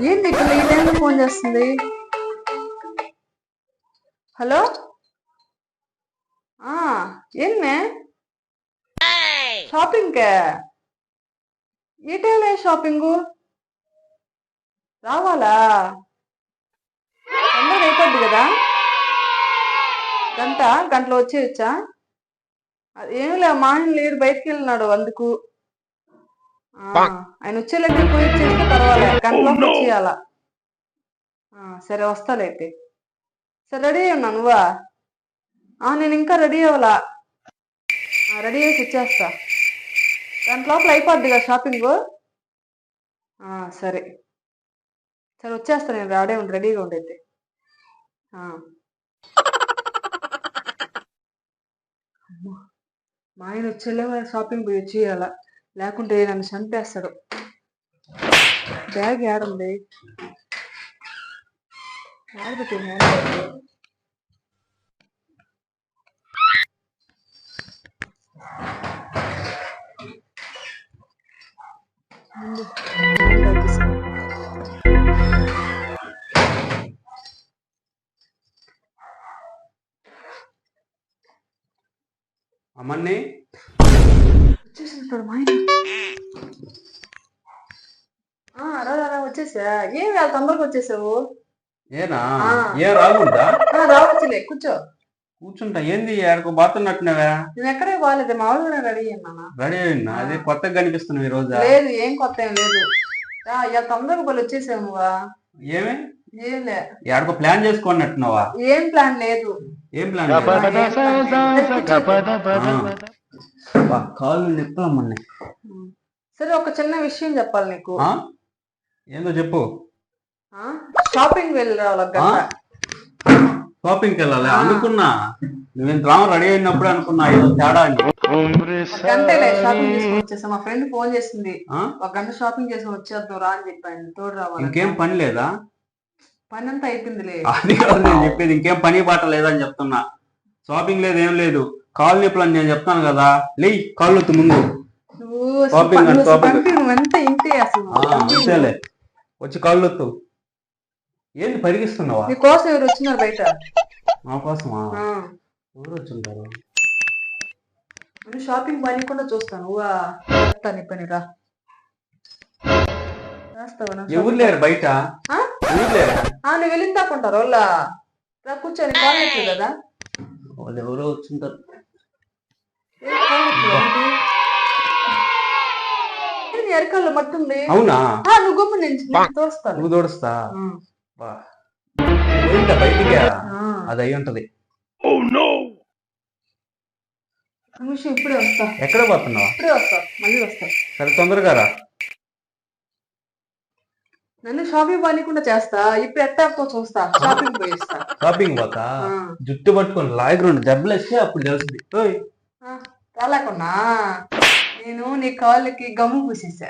ఏంటి ఇక్కడ ఈ టైంలో ఫోన్ చేస్తుంది హలో ఆ ఏంమే షాపింగ్ ఈ టైంలో షాపింగ్ రావాలా తొందరగా అయిపోద్ది కదా గంట గంటలో వచ్చేయచ్చా అది ఏమీ లే మా ఆయన లేడు బయటికి వెళ్ళినాడు అందుకు. ఆయన వచ్చేలాగే పోయి చేస్తే పర్వాలేదు గంటలో వచ్చేయాలా? ఆ, సరే వస్తాలే అయితే. సరే రెడీ అయ్యి ఉన్నా నువ్వా? నేను ఇంకా రెడీ అవ్వాలా? రెడీ అయ్యి వచ్చేస్తా. గంట లోపల అయిపోద్ది కదా షాపింగ్ సరే. సరే వచ్చేస్తా నేను రెడీ ఉండి రెడీగా. అమ్మా, మా ఆయన వచ్చేలే షాపింగ్ పోయి వచ్చేయాల? లేకుంటే నన్ను చంపేస్తాడు. బ్యాగ్ ఏడుంది అమ్మన్నీ వచ్చేసినప్పుడు మా ఆయన. వచ్చేసా. ఏం వేళ తొందరగా వచ్చేసావు? ఏనా. ఏం ఆ, రావచ్చులే కూర్చో. కూర్చుంటా. ఏంది ఆడకు బాతున్నట్టున్నావా నేను ఎక్కడే బాగాలేదు మామూలుగా రెడీ అయ్యాను రెడీ అయినా అదే కొత్తగా కనిపిస్తున్నావు ఈ రోజు? లేదు ఏం కొత్త ఏం లేదు. ఇవాళ తొందరగా వచ్చేసావు నువ్వా ఏమి? ఏం లే ఆడకు ప్లాన్ చేసుకున్నట్టున్నావా ఏం ప్లాన్ లేదు. ఏం ప్లాన్ కాళ్ళు నిప్పలమ్మన్నాయి సరే ఒక చిన్న విషయం చెప్పాలి నీకు. ఆ? ఏందో చెప్పు? షాపింగ్ వెళ్ళి రావాలి ఒక గంట షాపింగ్కి వెళ్ళాలి? అనుకున్నా. నువ్వేం డ్రామా రెడీ అయినప్పుడు అనుకున్నా. ఏదో తేడా అని. గంటలే షాపింగ్ చేసుకొని వచ్చేసా. మా ఫ్రెండ్ ఫోన్ చేసింది? ఒక గంట షాపింగ్ చేసుకొని వచ్చేద్దాం రా అని చెప్పాను. తోడు రావాలి ఇంకేం పని లేదా? పని అంతా అయిపోయిందిలే. అది కాదు నేను చెప్పేది ఇంకేం పని పాట లేదని చెప్తున్నా. షాపింగ్ లేదు ఏం లేదు. కాళ్ళు నొప్పులు అని నేను చెప్తాను కదా. లేయ్ కాళ్ళు ముందు. అంతేలే. వచ్చి కాళ్ళు వద్దు ఏంది పరిగిస్తున్నావా నీ కోసం ఎవరు వచ్చినారు బయట? నా కోసమా. ఎవరు వచ్చి ఉంటారు నేను షాపింగ్ పనికుండా చూస్తాను. నువ్వా చెప్తా నీ పని రా. ఎవరు లేరు బయట? నువ్వు వెళ్ళిన దాకుంటారు వాళ్ళ కూర్చొని కాలేజ్ కదా. వాళ్ళు ఎవరో వచ్చింటారు. మట్టుంది. అవునా? ఆ, నువ్వు గమ్ము తోస్తాను నువ్వు. పోయిందా బయటికి అది అయి ఉంటది. నిమిషం ఇప్పుడే వస్తా. ఎక్కడ పోతున్నావా? ఇప్పుడే వస్తా. మళ్ళీ వస్తా. సరే తొందరగా రా. నన్ను షాపింగ్ పనికుండా చేస్తా. ఇప్పుడు ఎట్టాతో చూస్తా. షాపింగ్ పోయిస్తా. షాపింగ్ పోతా. జుట్టు పట్టుకొని లాగి రెండు దెబ్బలు వేస్తే అప్పుడు తెలుస్తుంది. రాలేకున్నా. నేను నీ కాళ్ళకి గమ్ము పూసేసా.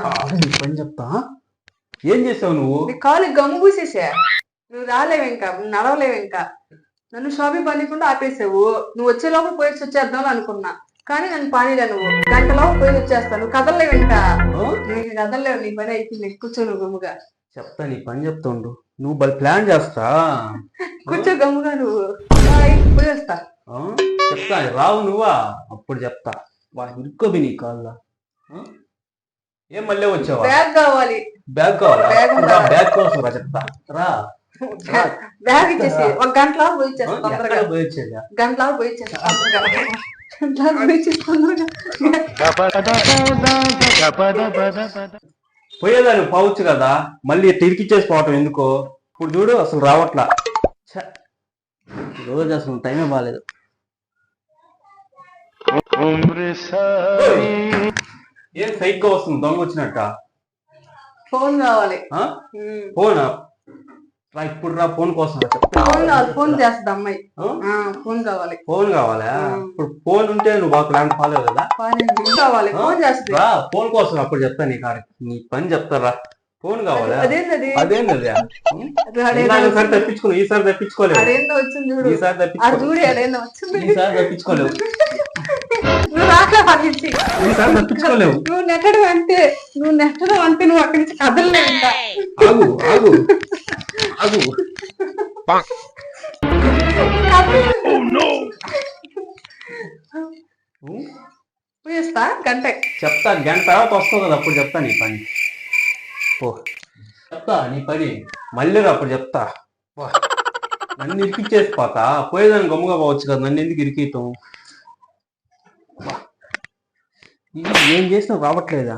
కాదు, నీ పని చెప్తా. ఏం చేసావు నువ్వు? నీ కాళ్ళకి గమ్ము పూసేసా. నువ్వు రాలేవు ఇంకా నడవలేవు ఇంకా. నన్ను షాపింగ్ పనికుండా ఆపేసావు. నువ్వు వచ్చే లోపల పోయి వచ్చేద్దాం అనుకున్నా. కానీ నన్ను పానీలే నువ్వు. గంట లోపల పోయి వచ్చేస్తా. నువ్వు కదలలేవు ఇంకా. ఇంకా కదలలేవు. నీ పని అయిపోయింది. కూర్చో నువ్వు గమ్ముగా. చెప్తా నీ పని చెప్తుండు నువ్వు బల్ ప్లాన్ చేస్తా. కూర్చో గమ్ముగా నువ్వు. చెప్తా రావు నువ్వా? అప్పుడు చెప్తా. వా ఇరుక్కోబి నీ కాళ్ళ? ఏం మళ్ళీ వచ్చావా? బ్యాగ్ కావాలి. బ్యాగ్ కావాలా? బ్యాగ్ కోసం రా చెప్తా. రా. బ్యాగ్ ఇచ్చేసి ఒక గంటలో తొందరగా. గంటలో తొందరగా. పోయేదాన్ని పోవచ్చు కదా మళ్ళీ తిరిగిచ్చేసి పోవటం ఎందుకో? ఇప్పుడు చూడు అసలు రావట్లా. రోజు అసలు టైమే బాగాలేదు ఏం సైక్ వస్తుంది దొంగ వచ్చినట్ట? ఫోన్ కావాలి. ఫోన్? రా ఇప్పుడు రా ఫోన్ కోసం. ఫోన్ కావాలి ఫోన్ చేస్తా అమ్మాయి. ఫోన్ కావాలి. ఫోన్ కావాలా. ఇప్పుడు ఫోన్ ఉంటే నువ్వు బాగా ప్లాన్ ఫాలో కదా ఫోన్ కావాలి ఫోన్ చేస్తుంది. రా ఫోన్ కోసం అప్పుడు చెప్తా నీ కాడ నీ పని చెప్తారా ఫోన్ కావాలా? అదేంది అది అదేంది? అది అదేందో ఈసారి తప్పించుకుని ఈసారి తప్పించుకోలేవు. అదేందో వచ్చింది చూడు. ఈసారి అది తప్పించుకో చూడు అదేందో వచ్చింది. ఈసారి తప్పించుకోలేవు. నువ్వు ఈసారి తప్పించుకోలేవు. నువ్వు నెట్టడం అంటే నువ్వు నెట్టడం అంటే నువ్వు అక్కడి నుంచి కదలలే ఇంకా. ఆగు ఆగు? పోయేస్తా గంట. తర్వాత వస్తావు కదా అప్పుడు చెప్తా నీ పని. చెప్తా నీ పని. మళ్ళీ రా అప్పుడు చెప్తా. నన్ను ఇరికిచ్చేసి పోతా పోయేదాన్ని గమ్ముగా పోవచ్చు కదా. నన్ను ఎందుకు ఇరికితాం ఏం చేసినా రావట్లేదా?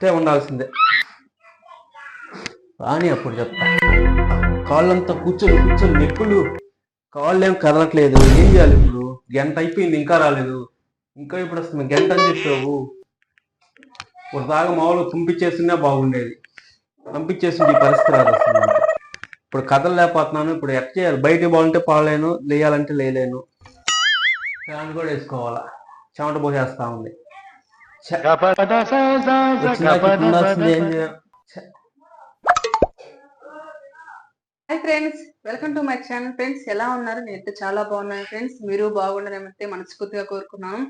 చే ఉండాల్సిందే. రాని అప్పుడు చెప్తా. కాళ్ళంతా కూర్చొని కూర్చొని నెప్పులు కాళ్ళు ఏం కదలట్లేదు. ఏం చేయాలి ఇప్పుడు? గంట అయిపోయింది ఇంకా రాలేదు. ఇంకా ఇప్పుడు వస్తుంది గంట అని చెప్పావు. ఇప్పుడు దాకా మామూలుగా పంపించేస్తున్నా బాగుండేది. పంపించేసింది ఈ పరిస్థితి రాదు అసలు ఇప్పుడు కథలు లేకపోతున్నాను ఇప్పుడు ఎట్ చేయాలి? బయట బాగుంటే పాలేను లేయాలంటే లేలేను ఫ్యాన్ కూడా వేసుకోవాలా? చెమట పోసేస్తా ఉంది. Hi friends welcome to my channel. Friends ఎలా ఉన్నారు? నేనైతే చాలా బాగున్నాను. ఫ్రెండ్స్ మీరు బాగుండాలైతే మనస్ఫూర్తిగా కోరుకున్నాను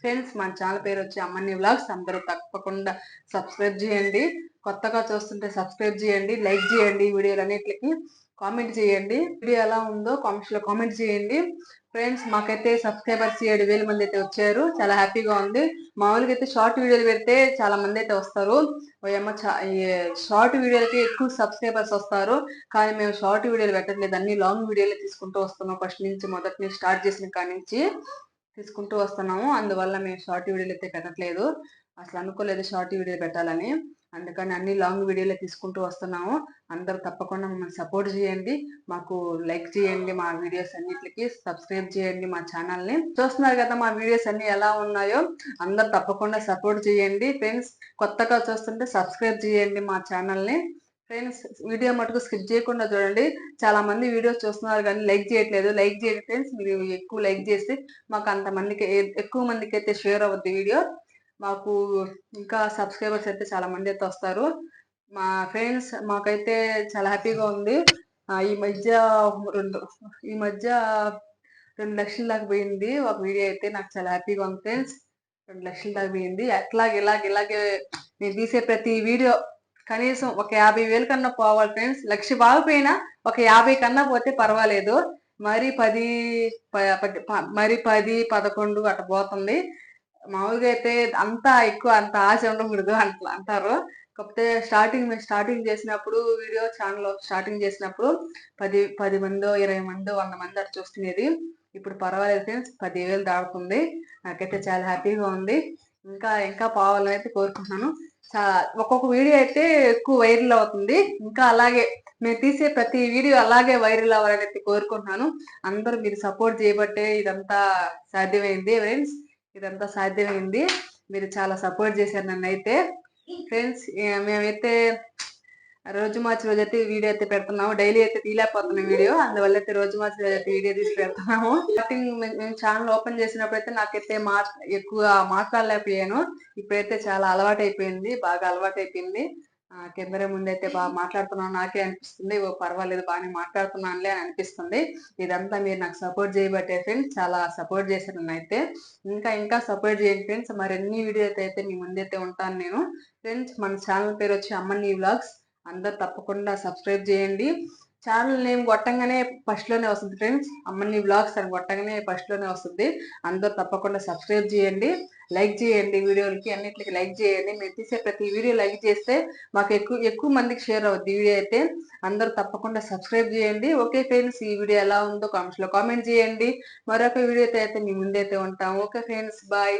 ఫ్రెండ్స్ మన ఛానల్ పేరు వచ్చి అమ్మని వ్లాగ్స్ అందరూ తప్పకుండా సబ్స్క్రైబ్ చేయండి. కొత్తగా చూస్తుంటే సబ్స్క్రైబ్ చేయండి లైక్ చేయండి ఈ వీడియోలు అన్నిటికి కామెంట్ చేయండి. వీడియో ఎలా ఉందో కామెంట్స్లో కామెంట్ చేయండి. ఫ్రెండ్స్ మాకైతే సబ్స్క్రైబర్స్ ఏడు వేల మంది అయితే వచ్చారు. చాలా హ్యాపీగా ఉంది. మామూలుగా అయితే షార్ట్ వీడియోలు పెడితే చాలా మంది అయితే వస్తారు. ఓయమ్మ చా- షార్ట్ వీడియోలకి ఎక్కువ సబ్స్క్రైబర్స్ వస్తారు. కానీ మేము షార్ట్ వీడియోలు పెట్టట్లేదు. అన్ని లాంగ్ వీడియోలు తీసుకుంటూ వస్తున్నాం. ఫస్ట్ నుంచి మొదటి నుంచి స్టార్ట్ చేసిన కాడి నుంచి. తీసుకుంటూ వస్తున్నాము. అందువల్ల మేము షార్ట్ వీడియోలు అయితే పెట్టట్లేదు. అసలు అనుకోలేదు షార్ట్ వీడియో పెట్టాలని. అందుకని అన్ని లాంగ్ వీడియోలే తీసుకుంటూ వస్తున్నాము. అందరూ తప్పకుండా మమ్మల్ని సపోర్ట్ చేయండి. మాకు లైక్ చేయండి మా వీడియోస్ అన్నిటికి. సబ్స్క్రైబ్ చేయండి మా ఛానల్ని. చూస్తున్నారు కదా మా వీడియోస్ అన్ని ఎలా ఉన్నాయో. అందరు తప్పకుండా సపోర్ట్ చేయండి. ఫ్రెండ్స్ కొత్తగా చూస్తుంటే సబ్స్క్రైబ్ చేయండి మా ఛానల్ని. ఫ్రెండ్స్ వీడియో మటుకు స్కిప్ చేయకుండా చూడండి. చాలా మంది వీడియోస్ చూస్తున్నారు కానీ లైక్ చేయట్లేదు. లైక్ చేయండి ఫ్రెండ్స్ మీరు ఎక్కువ లైక్ చేస్తే మాకు అంత మందికి ఎక్కువ మందికి అయితే షేర్ అవుద్ది వీడియో. మాకు ఇంకా సబ్స్క్రైబర్స్ అయితే చాలా మంది అయితే వస్తారు. మా ఫ్రెండ్స్ మాకైతే చాలా హ్యాపీగా ఉంది. ఈ మధ్య రెండు ఈ మధ్య రెండు లక్షల దాకా పోయింది. ఒక వీడియో అయితే నాకు చాలా హ్యాపీగా ఉంది ఫ్రెండ్స్ రెండు లక్షల దాకా పోయింది. అట్లాగే ఇలాగే ఇలాగే నేను తీసే ప్రతి వీడియో కనీసం ఒక యాభై వేల కన్నా పోవాలి ఫ్రెండ్స్ లక్ష బాగుపోయినా ఒక యాభై కన్నా పోతే పర్వాలేదు. మరి పది పది- ప- మరి పది పదకొండు అట్లా పోతుంది. మామూలుగా అయితే అంత ఎక్కువ అంత ఆశ ఉండకూడదు అంట అంటారు. కాకపోతే స్టార్టింగ్ మేము స్టార్టింగ్ చేసినప్పుడు వీడియో ఛానల్ స్టార్టింగ్ చేసినప్పుడు పది పది మందో ఇరవై మందో వంద మంది అటు చూసుకునేది. ఇప్పుడు పర్వాలేదు ఫ్రెండ్స్ పదివేలు దాడుతుంది నాకైతే చాలా హ్యాపీగా ఉంది. ఇంకా ఇంకా పోవాలని అయితే కోరుకుంటున్నాను. ఒక్కొక్క వీడియో అయితే ఎక్కువ వైరల్ అవుతుంది. ఇంకా అలాగే మేము తీసే ప్రతి వీడియో అలాగే వైరల్ అవ్వాలని కోరుకుంటున్నాను. అందరూ మీరు సపోర్ట్ చేయబట్టే ఇదంతా సాధ్యమైంది ఫ్రెండ్స్. ఇదంతా సాధ్యమైంది. మీరు చాలా సపోర్ట్ చేశారు నన్ను అయితే ఫ్రెండ్స్ మేమైతే రోజు మార్చి రోజు అయితే వీడియో అయితే పెడుతున్నాము. డైలీ అయితే తీలేకపోతున్నాం వీడియో. అందువల్ల అయితే రోజు మార్చి రోజు అయితే వీడియో తీసి పెడుతున్నాము. స్టార్టింగ్ మేము ఛానల్ ఓపెన్ చేసినప్పుడు అయితే నాకైతే మా ఎక్కువ మాట్లాడలేకపోయాను. ఇప్పుడైతే చాలా అలవాటు అయిపోయింది బాగా అలవాటు అయిపోయింది కెమెరా ముందు అయితే బాగా మాట్లాడుతున్నాను. నాకే అనిపిస్తుంది. ఓ పర్వాలేదు బాగానే మాట్లాడుతున్నానులే అని అనిపిస్తుంది. ఇదంతా మీరు నాకు సపోర్ట్ చేయబట్టే ఫ్రెండ్స్ చాలా సపోర్ట్ చేశారు నన్ను అయితే ఇంకా ఇంకా సపోర్ట్ చేయండి ఫ్రెండ్స్. మరిన్ని వీడియోస్ అయితే మీ ముందైతే ఉంటాను నేను. ఫ్రెండ్స్ మన ఛానల్ పేరు వచ్చి అమ్మని వ్లాగ్స్. అందరు తప్పకుండా సబ్స్క్రైబ్ చేయండి. ఛానల్ నేమ్ కొట్టంగానే ఫస్ట్లోనే వస్తుంది ఫ్రెండ్స్ అమ్మని బ్లాగ్స్ అని కొట్టంగానే ఫస్ట్లోనే వస్తుంది. అందరు తప్పకుండా సబ్స్క్రైబ్ చేయండి. లైక్ చేయండి వీడియోలకి అన్నిటికి లైక్ చేయండి. మీరు తీసే ప్రతి వీడియో లైక్ చేస్తే మాకు ఎక్కువ ఎక్కువ మందికి షేర్ అవుద్ది వీడియో అయితే. అందరూ తప్పకుండా సబ్స్క్రైబ్ చేయండి. ఓకే ఫ్రెండ్స్ ఈ వీడియో ఎలా ఉందో కామెంట్స్లో కామెంట్ చేయండి. మరొక వీడియోతో అయితే మీ ముందైతే ఉంటాం. Okay friends bye